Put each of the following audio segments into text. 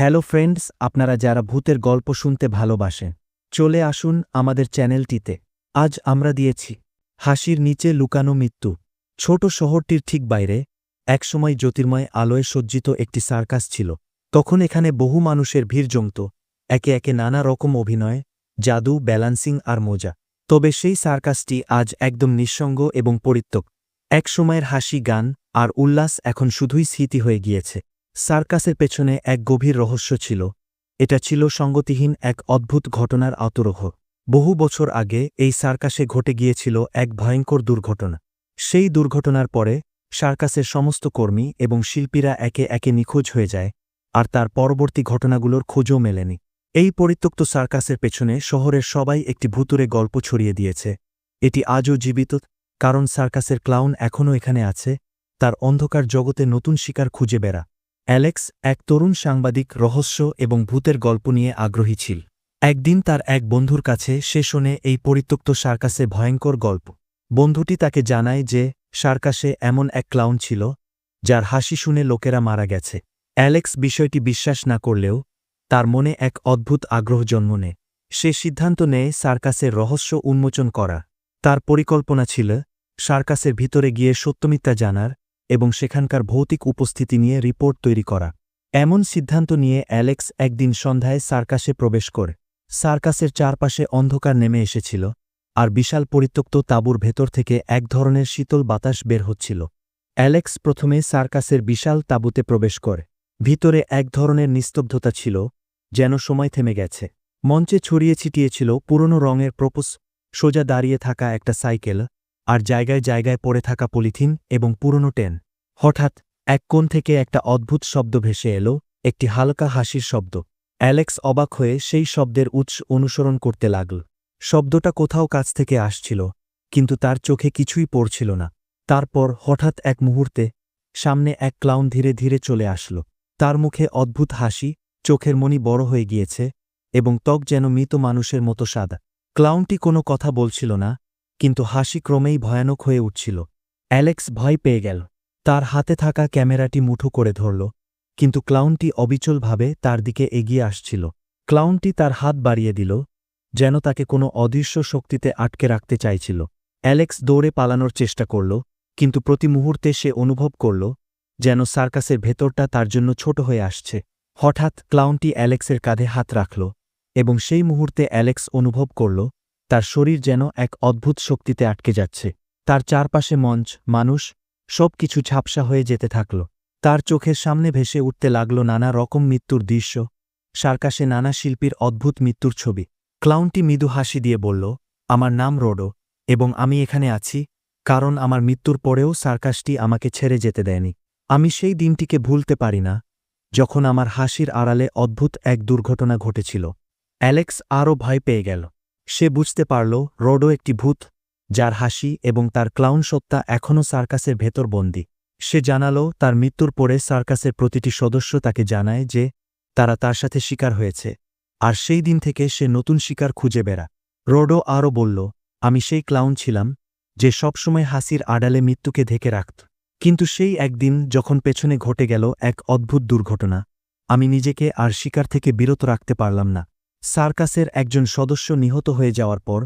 Hello friends, আপনারা যারা ভূতের গল্প শুনতে ভালোবাসেন, চলে আসুন আমাদের চ্যানেলটিতে। আজ আমরা দিয়েছি, হাসির নিচে লুকানো মৃত্যু। ছোট শহরটির ঠিক বাইরে, একসময় জ্যোতির্ময় আলোয় সজ্জিত একটি সার্কাস ছিল। তখন এখানে বহু মানুষের ভিড় জমত, একে একে নানা রকম অভিনয়, জাদু, ব্যালান্সিং আর মোজা। তবে সেই সার্কাসটি আজ একদম নিঃসঙ্গ এবং পরিত্যক এক সময়ের হাসি, গান আর উল্লাস এখন শুধুই স্মৃতি হয়ে গিয়েছে। সার্কাসের পেছনে এক গভীর রহস্য ছিল। এটা ছিল সঙ্গতিহীন এক অদ্ভুত ঘটনার আতরোহ। বহু বছর আগে এই সার্কাসে ঘটে গিয়েছিল এক ভয়ঙ্কর দুর্ঘটনা। সেই দুর্ঘটনার পরে সার্কাসের সমস্ত কর্মী এবং শিল্পীরা একে একে নিখোঁজ হয়ে যায়, আর তার পরবর্তী ঘটনাগুলোর খোঁজও মেলেনি। এই পরিত্যক্ত সার্কাসের পেছনে শহরের সবাই একটি ভুতুরে গল্প ছড়িয়ে দিয়েছে। এটি আজও জীবিত, কারণ সার্কাসের ক্লাউন এখনও এখানে আছে, তার অন্ধকার জগতে নতুন শিকার খুঁজে বেড়া। অ্যালেক্স এক তরুণ সাংবাদিক, রহস্য এবং ভূতের গল্প নিয়ে আগ্রহী ছিল। একদিন তার এক বন্ধুর কাছে সে শোনে এই পরিত্যক্ত সার্কাসে ভয়ঙ্কর গল্প। বন্ধুটি তাকে জানায় যে, সার্কাসে এমন এক ক্লাউন ছিল, যার হাসি শুনে লোকেরা মারা গেছে। অ্যালেক্স বিষয়টি বিশ্বাস না করলেও, তার মনে এক অদ্ভুত আগ্রহ জন্ম নেয়। সে সিদ্ধান্ত নেয় সার্কাসের রহস্য উন্মোচন করা। তার পরিকল্পনা ছিল, সার্কাসের ভিতরে গিয়ে সত্যমিথ্যা জানার এবং সেখানকার ভৌতিক উপস্থিতি নিয়ে রিপোর্ট তৈরি করা। এমন সিদ্ধান্ত নিয়ে অ্যালেক্স একদিন সন্ধ্যায় সার্কাসে প্রবেশ করে। সার্কাসের চারপাশে অন্ধকার নেমে এসেছিল, আর বিশাল পরিত্যক্ত তাঁবুর ভেতর থেকে এক ধরনের শীতল বাতাস বের হচ্ছিল। অ্যালেক্স প্রথমে সার্কাসের বিশাল তাঁবুতে প্রবেশ করে। ভিতরে এক ধরনের নিস্তব্ধতা ছিল, যেন সময় থেমে গেছে। মঞ্চে ছড়িয়ে ছিটিয়েছিল পুরনো রঙের প্রপোস সোজা দাঁড়িয়ে থাকা একটা সাইকেল আর জায়গায় জায়গায় পড়ে থাকা পলিথিন এবং পুরনো টেন। হঠাৎ, এক কোণ থেকে একটা অদ্ভুত শব্দ ভেসে এলো, একটি হালকা হাসির শব্দ। অ্যালেক্স অবাক হয়ে সেই শব্দের উৎস অনুসরণ করতে লাগল। শব্দটা কোথাও কাছ থেকে আসছিল, কিন্তু তার চোখে কিছুই পড়ছিল না। তারপর হঠাৎ এক মুহূর্তে, সামনে এক ক্লাউন ধীরে ধীরে চলে আসল। তার মুখে অদ্ভুত হাসি, চোখের মনি বড় হয়ে গিয়েছে এবং ত্বক যেন মৃত মানুষের মতো সাদা। ক্লাউনটি কোনো কথা বলছিল না কিন্তু হাসি ক্রমেই ভয়ানক হয়ে উঠছিল। অ্যালেক্স ভয় পেয়ে গেল। তার হাতে থাকা ক্যামেরাটি মুঠো করে ধরল, কিন্তু ক্লাউনটি অবিচলভাবে তার দিকে এগিয়ে আসছিল। ক্লাউনটি তার হাত বাড়িয়ে দিল, যেন তাকে কোনো অদৃশ্য শক্তিতে আটকে রাখতে চাইছিল। অ্যালেক্স দৌড়ে পালানোর চেষ্টা করল, কিন্তু প্রতি মুহূর্তে সে অনুভব করল, যেন সার্কাসের ভেতরটা তার জন্য ছোট হয়ে আসছে। হঠাৎ ক্লাউনটি অ্যালেক্সের কাঁধে হাত রাখল, এবং সেই মুহূর্তে অ্যালেক্স অনুভব করল তার শরীর যেন এক অদ্ভুত শক্তিতে আটকে যাচ্ছে। তার চারপাশে মঞ্চ, মানুষ সব কিছু ঝাপসা হয়ে যেতে থাকল। তার চোখের সামনে ভেসে উঠতে লাগল নানা রকম মৃত্যুর দৃশ্য। সার্কাসে নানা শিল্পীর অদ্ভুত মৃত্যুর ছবি। ক্লাউনটি মৃদু হাসি দিয়ে বলল, আমার নাম রোডো, এবং আমি এখানে আছি, কারণ আমার মৃত্যুর পরেও সার্কাসটি আমাকে ছেড়ে যেতে দেয়নি। আমি সেই দিনটিকে ভুলতে পারি না। যখন আমার হাসির আড়ালে অদ্ভুত এক দুর্ঘটনা ঘটেছিল, অ্যালেক্স আরও ভয় পেয়ে গেল। সে বুঝতে পারল রোডো একটি ভূত, যার হাসি এবং তার ক্লাউন সত্তা এখনও সার্কাসের ভেতর বন্দী। সে জানাল, তার মৃত্যুর পরে সার্কাসের প্রতিটি সদস্য তাকে জানায় যে, তারা তার সাথে শিকার হয়েছে। আর সেই দিন থেকে সে নতুন শিকার খুঁজে বেড়া। রোডো আরও বলল, আমি সেই ক্লাউন ছিলাম, যে সবসময় হাসির আড়ালে মৃত্যুকে ঢেকে রাখত। কিন্তু সেই একদিন যখন পেছনে ঘটে গেল এক অদ্ভুত দুর্ঘটনা, আমি নিজেকে আর শিকার থেকে বিরত রাখতে পারলাম না। সার্কাসের একজন সদস্য নিহত হয়ে যাওয়ার পর,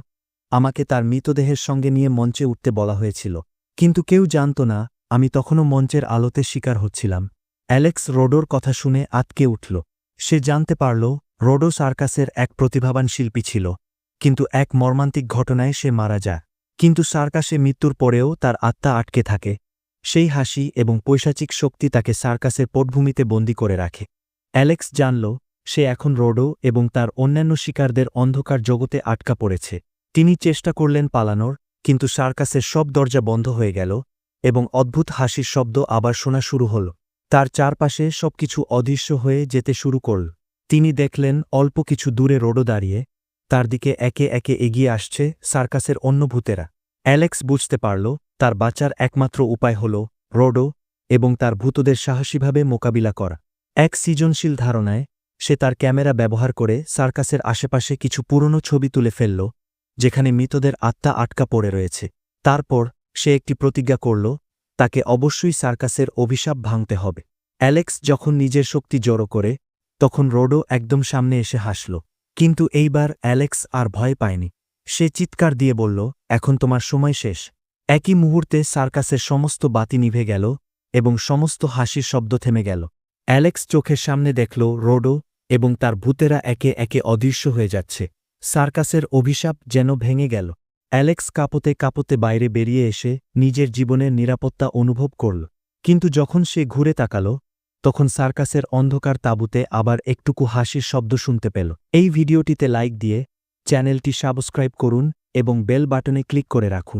আমাকে তার মৃতদেহের সঙ্গে নিয়ে মঞ্চে উঠতে বলা হয়েছিল। কিন্তু কেউ জানত না, আমি তখনও মঞ্চের আলোতে শিকার হচ্ছিলাম। অ্যালেক্স রোডোর কথা শুনে আটকে উঠল। সে জানতে পারল, রোডো সার্কাসের এক প্রতিভাবান শিল্পী ছিল। কিন্তু এক মর্মান্তিক ঘটনায় সে মারা যায়। কিন্তু সার্কাসে মৃত্যুর পরেও তার আত্মা আটকে থাকে। সেই হাসি এবং পৈশাচিক শক্তি তাকে সার্কাসের পটভূমিতে বন্দী করে রাখে। অ্যালেক্স জানল সে এখন রোডো এবং তার অন্যান্য শিকারদের অন্ধকার জগতে আটকা পড়েছে। তিনি চেষ্টা করলেন পালানোর, কিন্তু সার্কাসের সব দরজা বন্ধ হয়ে গেল এবং অদ্ভুত হাসির শব্দ আবার শোনা শুরু হল। তার চারপাশে সবকিছু অদৃশ্য হয়ে যেতে শুরু করল। তিনি দেখলেন অল্প কিছু দূরে রোডো দাঁড়িয়ে, তার দিকে একে একে এগিয়ে আসছে সার্কাসের অন্য ভূতেরা। অ্যালেক্স বুঝতে পারল, তার বাঁচার একমাত্র উপায় হল রোডো এবং তার ভূতদের সাহসীভাবে মোকাবিলা করা। এক সৃজনশীল ধারণায় সে তার ক্যামেরা ব্যবহার করে সার্কাসের আশেপাশে কিছু পুরনো ছবি তুলে ফেলল, যেখানে মৃতদের আত্মা আটকা পড়ে রয়েছে। তারপর সে একটি প্রতিজ্ঞা করল, তাকে অবশ্যই সার্কাসের অভিশাপ ভাঙতে হবে। অ্যালেক্স যখন নিজের শক্তি জড়ো করে, তখন রোডো একদম সামনে এসে হাসল। কিন্তু এইবার অ্যালেক্স আর ভয় পায়নি। সে চিৎকার দিয়ে বলল, এখন তোমার সময় শেষ। একই মুহূর্তে সার্কাসের সমস্ত বাতি নিভে গেল এবং সমস্ত হাসির শব্দ থেমে গেল। অ্যালেক্স চোখের সামনে দেখল রোডো এবং তার ভূতেরা একে একে অদৃশ্য হয়ে যাচ্ছে। সার্কাসের অভিশাপ যেন ভেঙে গেল। অ্যালেক্স কাপতে কাপতে বাইরে বেরিয়ে এসে নিজের জীবনের নিরাপত্তা অনুভব করল। কিন্তু যখন সে ঘুরে তাকাল, তখন সার্কাসের অন্ধকার তাঁবুতে আবার একটুকু হাসির শব্দ শুনতে পেল। এই ভিডিওটিতে লাইক দিয়ে চ্যানেলটি সাবস্ক্রাইব করুন এবং বেল বাটনে ক্লিক করে রাখুন।